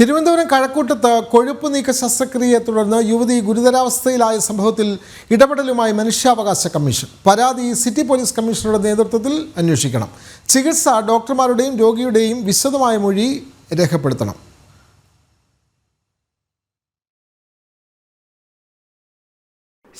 തിരുവനന്തപുരം കഴക്കൂട്ടത്ത് കൊഴുപ്പ് നീക്ക ശസ്ത്രക്രിയയെ തുടർന്ന് യുവതി ഗുരുതരാവസ്ഥയിലായ സംഭവത്തിൽ ഇടപെടലുമായി മനുഷ്യാവകാശ കമ്മീഷൻ. പരാതി സിറ്റി പോലീസ് കമ്മീഷണറുടെ നേതൃത്വത്തിൽ അന്വേഷിക്കണം. ചികിത്സ ഡോക്ടർമാരുടെയും രോഗിയുടെയും വിശദമായ മൊഴി രേഖപ്പെടുത്തണം.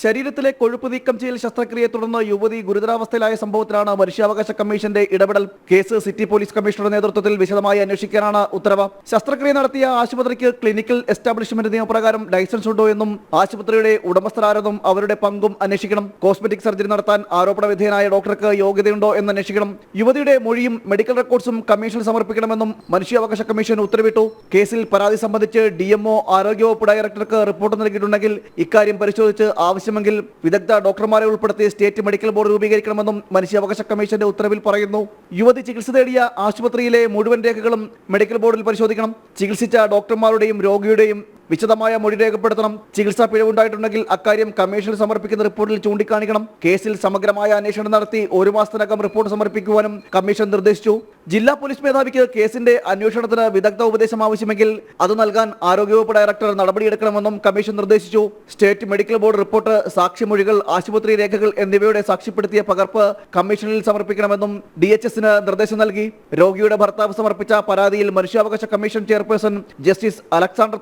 ശരീരത്തിലെ കൊഴുപ്പ് നീക്കം ചെയ്യൽ ശസ്ത്രക്രിയയെ തുടർന്ന് യുവതി ഗുരുതരാവസ്ഥയിലായ സംഭവത്തിലാണ് മനുഷ്യാവകാശ കമ്മീഷന്റെ ഇടപെടൽ. കേസ് സിറ്റി പോലീസ് കമ്മീഷണറുടെ നേതൃത്വത്തിൽ വിശദമായി അന്വേഷിക്കാനാണ് ഉത്തരവ്. ശസ്ത്രക്രിയ നടത്തിയ ആശുപത്രിക്ക് ക്ലിനിക്കൽ എസ്റ്റാബ്ലിഷ്മെന്റ് നിയമപ്രകാരം ലൈസൻസ് ഉണ്ടോ എന്നും ആശുപത്രിയുടെ ഉടമസ്ഥരാരെന്നും അവരുടെ പങ്കും അന്വേഷിക്കണം. കോസ്മെറ്റിക് സർജറി നടത്താൻ ആരോപണ വിധേയനായ ഡോക്ടർക്ക് യോഗ്യതയുണ്ടോ എന്ന് അന്വേഷിക്കണം. യുവതിയുടെ മൊഴിയും മെഡിക്കൽ റെക്കോർഡ്സും കമ്മീഷൻ സമർപ്പിക്കണമെന്നും മനുഷ്യാവകാശ കമ്മീഷൻ ഉത്തരവിട്ടു. കേസിൽ പരാതി സംബന്ധിച്ച് ഡിഎംഒ ആരോഗ്യവകുപ്പ് ഡയറക്ടർക്ക് റിപ്പോർട്ട് നൽകിയിട്ടുണ്ടെങ്കിൽ ഇക്കാര്യം പരിശോധിച്ച് ആവശ്യമെങ്കിൽ വിദഗ്ധ ഡോക്ടർമാരെ ഉൾപ്പെടുത്തി സ്റ്റേറ്റ് മെഡിക്കൽ ബോർഡ് രൂപീകരിക്കണമെന്നും മനുഷ്യാവകാശ കമ്മീഷന്റെ ഉത്തരവിൽ പറയുന്നു. യുവതി ചികിത്സ തേടിയ ആശുപത്രിയിലെ മുഴുവൻ രേഖകളും മെഡിക്കൽ ബോർഡിൽ പരിശോധിക്കണം. ചികിത്സിച്ച ഡോക്ടർമാരുടെയും രോഗിയുടെയും വിശദമായ മൊഴി രേഖപ്പെടുത്തണം. ചികിത്സാ പിഴവുണ്ടായിട്ടുണ്ടെങ്കിൽ അക്കാര്യം കമ്മീഷനിൽ സമർപ്പിക്കുന്ന റിപ്പോർട്ടിൽ ചൂണ്ടിക്കാണിക്കണം. കേസിൽ സമഗ്രമായ അന്വേഷണം നടത്തി ഒരു മാസത്തിനകം റിപ്പോർട്ട് സമർപ്പിക്കുവാനും കമ്മീഷൻ നിർദ്ദേശിച്ചു. ജില്ലാ പോലീസ് മേധാവിക്ക് കേസിന്റെ അന്വേഷണത്തിന് വിദഗ്ധ ഉപദേശം ആവശ്യമെങ്കിൽ അത് നൽകാൻ ആരോഗ്യവകുപ്പ് ഡയറക്ടർ നടപടിയെടുക്കണമെന്നും കമ്മീഷൻ നിർദ്ദേശിച്ചു. സ്റ്റേറ്റ് മെഡിക്കൽ ബോർഡ് റിപ്പോർട്ട് സാക്ഷിമൊഴികൾ ആശുപത്രി രേഖകൾ എന്നിവയുടെ സാക്ഷ്യപ്പെടുത്തിയ പകർപ്പ് കമ്മീഷനിൽ സമർപ്പിക്കണമെന്നും ഡി എച്ച് എസിന് നിർദ്ദേശം നൽകി. രോഗിയുടെ ഭർത്താവ് സമർപ്പിച്ച പരാതിയിൽ മനുഷ്യാവകാശ കമ്മീഷൻ ചെയർപേഴ്സൺ ജസ്റ്റിസ് അലക്സാണ്ടർ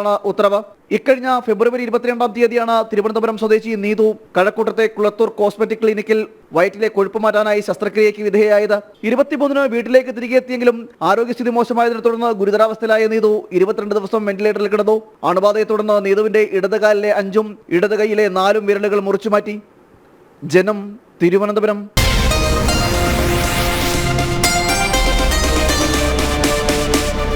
തോമസിന്റേതാണ് ഉത്തരവ്? ഇക്കഴിഞ്ഞ ഫെബ്രുവരി ഇരുപത്തിരണ്ടാം തീയതിയാണ് തിരുവനന്തപുരം സ്വദേശി നീതു കഴക്കൂട്ടത്തെ കുളത്തൂർ കോസ്മെറ്റിക് ക്ലിനിക്കിൽ വയറ്റിലെ കൊഴുപ്പ് മാറ്റാനായി ശസ്ത്രക്രിയയ്ക്ക് വിധേയായത് ഇരുപത്തിമൂന്നിന് വീട്ടിലേക്ക് തിരികെ എത്തിയെങ്കിലും ആരോഗ്യസ്ഥിതി മോശമായതിനെ തുടർന്ന് ഗുരുതരാവസ്ഥയിലായ നീതു ഇരുപത്തിരണ്ട് ദിവസം വെന്റിലേറ്ററിൽ കിടന്നു. അണുബാധയെ തുടർന്ന് നീതുവിന്റെ ഇടതുകാലിലെ അഞ്ചും ഇടതുകൈയിലെ നാലും വിരലുകൾ മുറിച്ചുമാറ്റി. ജനം തിരുവനന്തപുരം.